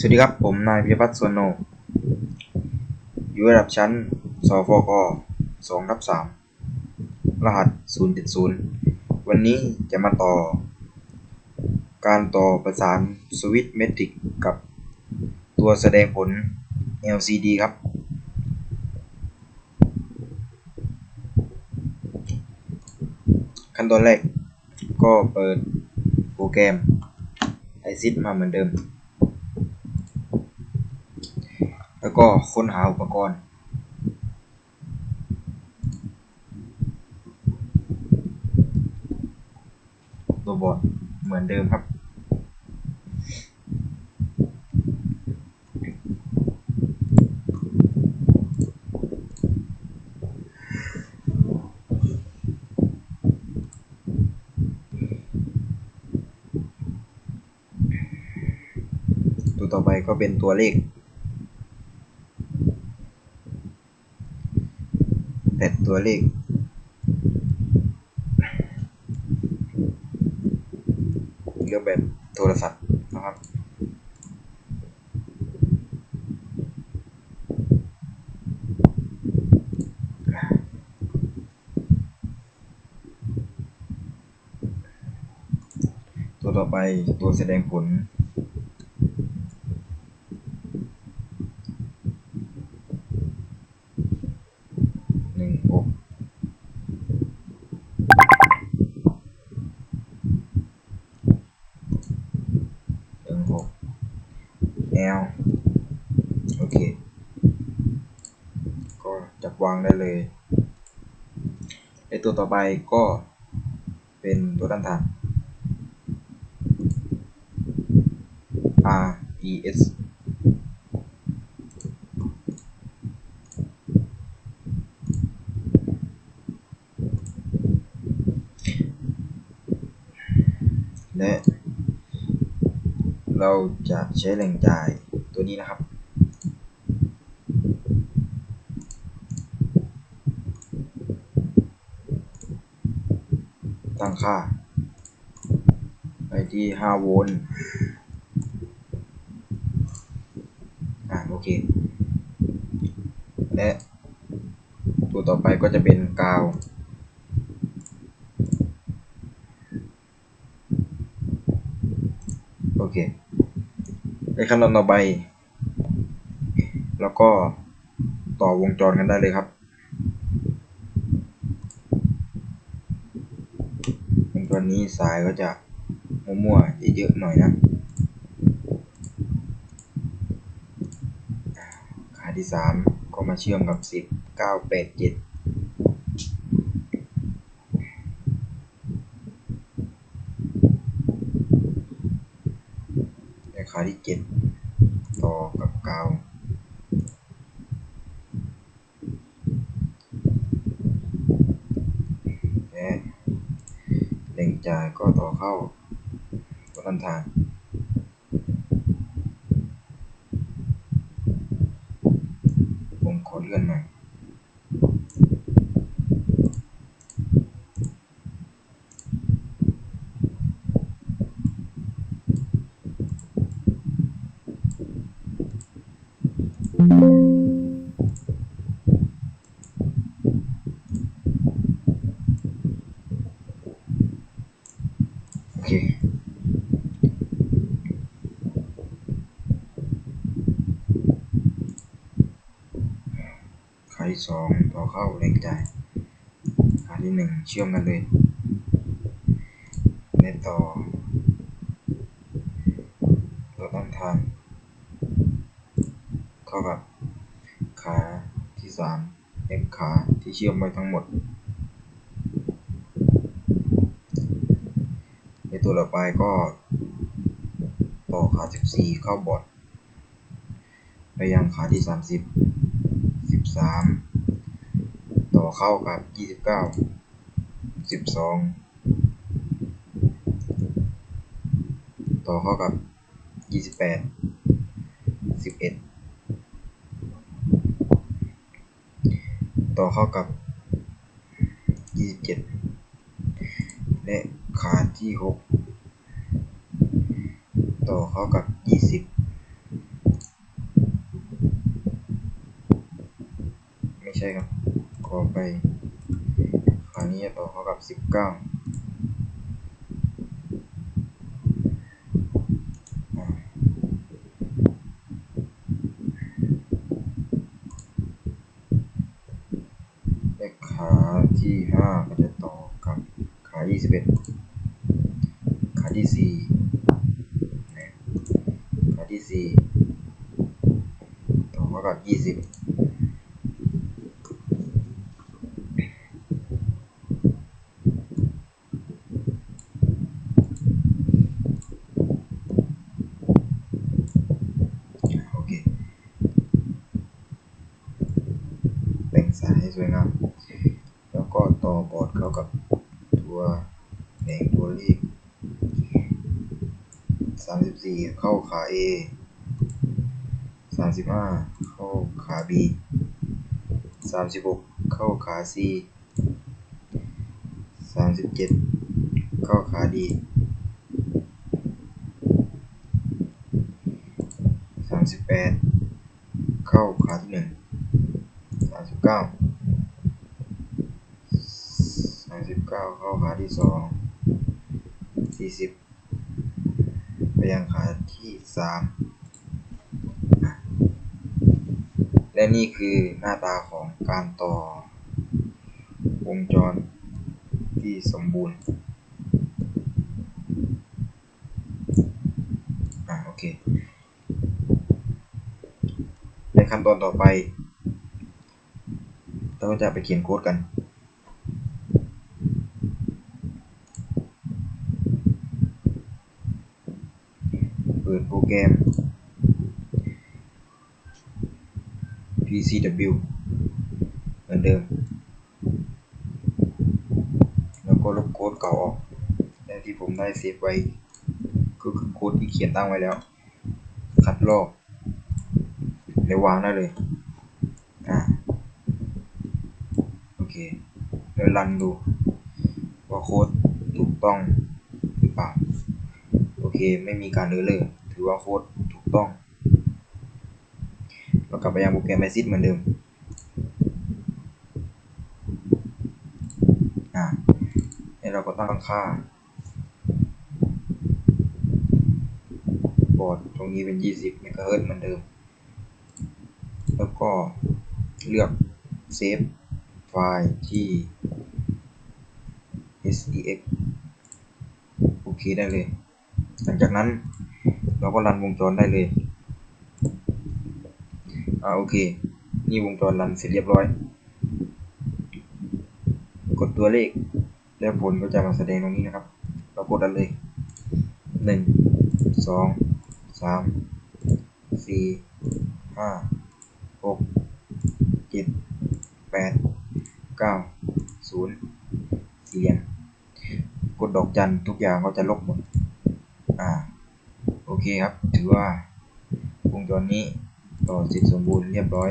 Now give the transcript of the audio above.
สวัสดีครับ ผมนายพิพัฒน์สวนโน อยู่ระดับชั้น สฟก2ทับ3รหัส 070 วันนี้จะมาต่อ การต่อประสานสวิตช์เมทริกกับตัวแสดงผล LCD ครับ ขั้นตอนแรกก็เปิดโปรแกรม ISIT มาเหมือนเดิม แล้วก็ค้นหาอุปกรณ์ตัวบอร์ดเหมือนเดิมครับ ตัวต่อไปก็เป็นตัวเลข แปดตัวเลข เลือกแบบโทรศัพท์นะครับตัวต่อไปตัวแสดงผล หนึ่งหกหนึ่งหก L โอเค ก็จับ วางได้เลยไอตัวต่อไปก็เป็นตัวด้านทาง R E S และ เราจะใช้แหล่งจ่ายตัวนี้นะครับ ตั้งค่า ไปที่ 5 โวลต์ อ่าโอเค และตัวต่อไปก็จะเป็นกาว โอเค ในขั้นตอนต่อไป แล้วก็ต่อวงจรกันได้เลยครับ นี้ทรายก็จะมั่วๆเยอะๆหน่อยนะขาที่ 3 ก็มาเชื่อมกับ 10 9 8 7ขาที่ 7 ต่อกับ9 แหล่งจ่ายก็ต่อเข้าตัวต้นทางผมขอเลื่อนหน่อย ที่สองต่อเข้าแรงจ่ายขาที่หนึ่งเชื่อมกันเลยและต่อตัวต้นทางเข้ากับขาที่สามเอ็ขาที่เชื่อมไว้ทั้งหมดในตัวต่อไปก็ต่อขาสิบสี่เข้าบอดไปยังขาที่ส 3 ต่อเข้ากับ 29 12 ต่อเข้ากับ 28 11 ต่อเข้ากับ 27 และขาที่ 6 ต่อเข้ากับ 20 ใช่ครับ ขอไปฝั่งนี้ต่อเข้ากับ 19ที่5ก็จะต่อกับขา 21 ขาที่4ขาที่ 4 ต่อมากับ 20 สวยงามแล้วก็ต่อบอร์ดเข้ากับตัวแผงตัวเลข34 เข้าขา A 35 เข้าขา B 36 เข้าขา C 37 เข้าขา D 38 เข้าขาที่หนึ่งสามสิบเก้าสามสิบเก้าเข้าขาที่สองสี่สิบไปยังขาที่สามและนี่คือหน้าตาของการต่อวงจรที่สมบูรณ์อะโอเค ในขั้นตอนต่อไป เราจะไปเขียนโค้ดกัน เปิดโปรแกรม PCW เหมือนเดิม แล้วก็ลบโค้ดเก่าออกและที่ผมได้เซฟไว้ ก็คือโค้ดที่เขียนตั้งไว้แล้ว คัดลอก แล้ววางได้เลย อ่า โอเค แล้วรันดู ว่าโค้ดถูกต้องหรือเปล่า โอเคไม่มีการเออร์เลอถือว่าโค้ดถูกต้อง เรากลับไปยังโปรแกรม Assist เหมือนเดิมอ่าแล้เราก็ตั้งค่าบอร์ดตรงนี้เป็น 20เมกะเฮิรตเหมือนเดิม แล้วก็เลือกเซฟไฟล์ที่ SEX โอเคได้เลย หลังจากนั้นเราก็รันวงจรได้เลยอ่าโอเค นี่วงจรรันเสร็จเรียบร้อย กดตัวเลข แล้วผลก็จะมาแสดงตรงนี้นะครับ เรากดดันเลยหนึ่งสองสามสี่ห้าหกเจ็ดแปดเก้าศูนย์เหรียญกดดอกจันทุกอย่างก็จะลบหมด อ่าโอเคครับ ถือว่าวงจรนี้ต่อเสร็จสมบูรณ์เรียบร้อย